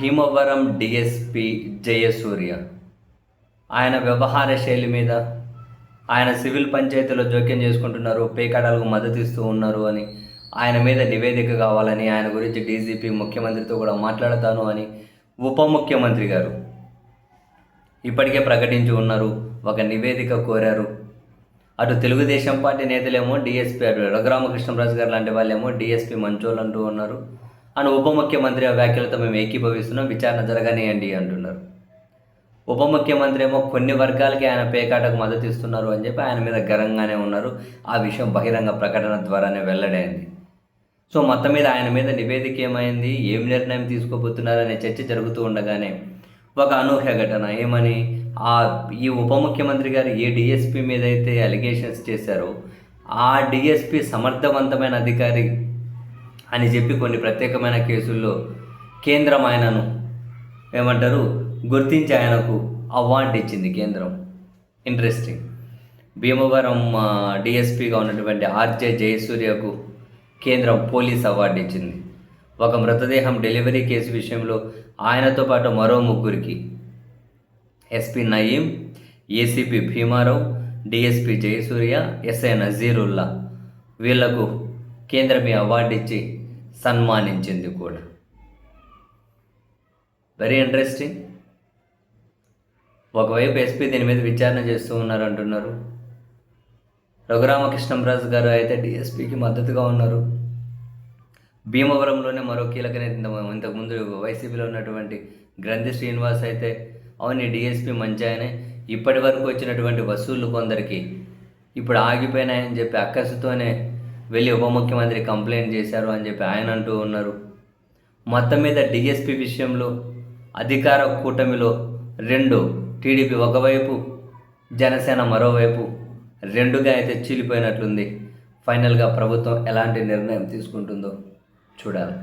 Bhimavaram DSP Jayasurya. ఆయన వ్యవహార శైలి మీద ఆయన సివిల్ పంచాయతీలో జోక్యం చేసుకుంటున్నారు పేకాటాలకు మద్దతు ఇస్తూ ఉన్నారు అని ఆయన మీద నివేదిక కావాలని ఆయన గురించి డీజీపీ ముఖ్యమంత్రితో కూడా మాట్లాడతాను అని ఉప ముఖ్యమంత్రి గారు ఇప్పటికే ప్రకటించి ఉన్నారు ఒక నివేదిక కోరారు. అటు తెలుగుదేశం పార్టీ నేతలేమో డిఎస్పీ అటు రఘురామకృష్ణరాజు గారు లాంటి వాళ్ళేమో డిఎస్పీ మంచోళ్ళు అంటూ ఉన్నారు. అని ఉప ముఖ్యమంత్రి ఆ వ్యాఖ్యలతో మేము ఏకీభవిస్తున్నాం విచారణ జరగనియండి అంటున్నారు. ఉప ముఖ్యమంత్రి ఏమో కొన్ని వర్గాలకి ఆయన పేకాటకు మద్దతు ఇస్తున్నారు అని చెప్పి ఆయన మీద గరంగానే ఉన్నారు. ఆ విషయం బహిరంగ ప్రకటన ద్వారానే వెల్లడైంది. సో మొత్తం మీద ఆయన మీద నివేదిక ఏమైంది ఏం నిర్ణయం తీసుకోబోతున్నారు అనే చర్చ జరుగుతూ ఉండగానే ఒక అనూహ్య ఘటన. ఏమని? ఆ ఈ ఉప ముఖ్యమంత్రి గారు ఏ డిఎస్పీ మీద అయితే అలిగేషన్స్ చేశారో ఆ డిఎస్పీ సమర్థవంతమైన అధికారి అని చెప్పి కొన్ని ప్రత్యేకమైన కేసుల్లో కేంద్రం ఆయనను ఏమంటారు? గుర్తించి ఆయనకు అవార్డు ఇచ్చింది కేంద్రం. ఇంట్రెస్టింగ్ భీమవరం డిఎస్పీగా ఉన్నటువంటి ఆర్జే జయసూర్యకు కేంద్రం పోలీస్ అవార్డు ఇచ్చింది. ఒక మృతదేహం డెలివరీ కేసు విషయంలో ఆయనతో పాటు మరో ముగ్గురికి SP Nayeem ACP Bhimarao DSP Jayasurya SI Nazirullah వీళ్ళకు కేంద్రమే అవార్డు ఇచ్చి సన్మానించింది కూడా. వెరీ ఇంట్రెస్టింగ్ ఒకవైపు ఎస్పీ దీని మీద విచారణ చేస్తూ ఉన్నారు అంటున్నారు. రఘురామకృష్ణంరాజు గారు అయితే డిఎస్పీకి మద్దతుగా ఉన్నారు. భీమవరంలోనే మరో కీలక నేత ఇంతకుముందు వైసీపీలో ఉన్నటువంటి గ్రంథి శ్రీనివాస్ అయితే అవును డిఎస్పీ మంచి ఆయనే. ఇప్పటి వరకు వచ్చినటువంటి వసూళ్ళు కొందరికి ఇప్పుడు ఆగిపోయినాయని చెప్పి అక్కసుతోనే వెళ్ళి ఉప ముఖ్యమంత్రి కంప్లైంట్ చేశారు అని చెప్పి ఆయన అంటూ ఉన్నారు. మొత్తం మీద డిఎస్పి విషయంలో అధికార కూటమిలో రెండు టీడీపీ ఒకవైపు జనసేన మరోవైపు రెండుగా అయితే చీలిపోయినట్లుంది. ఫైనల్గా ప్రభుత్వం ఎలాంటి నిర్ణయం తీసుకుంటుందో చూడాలి.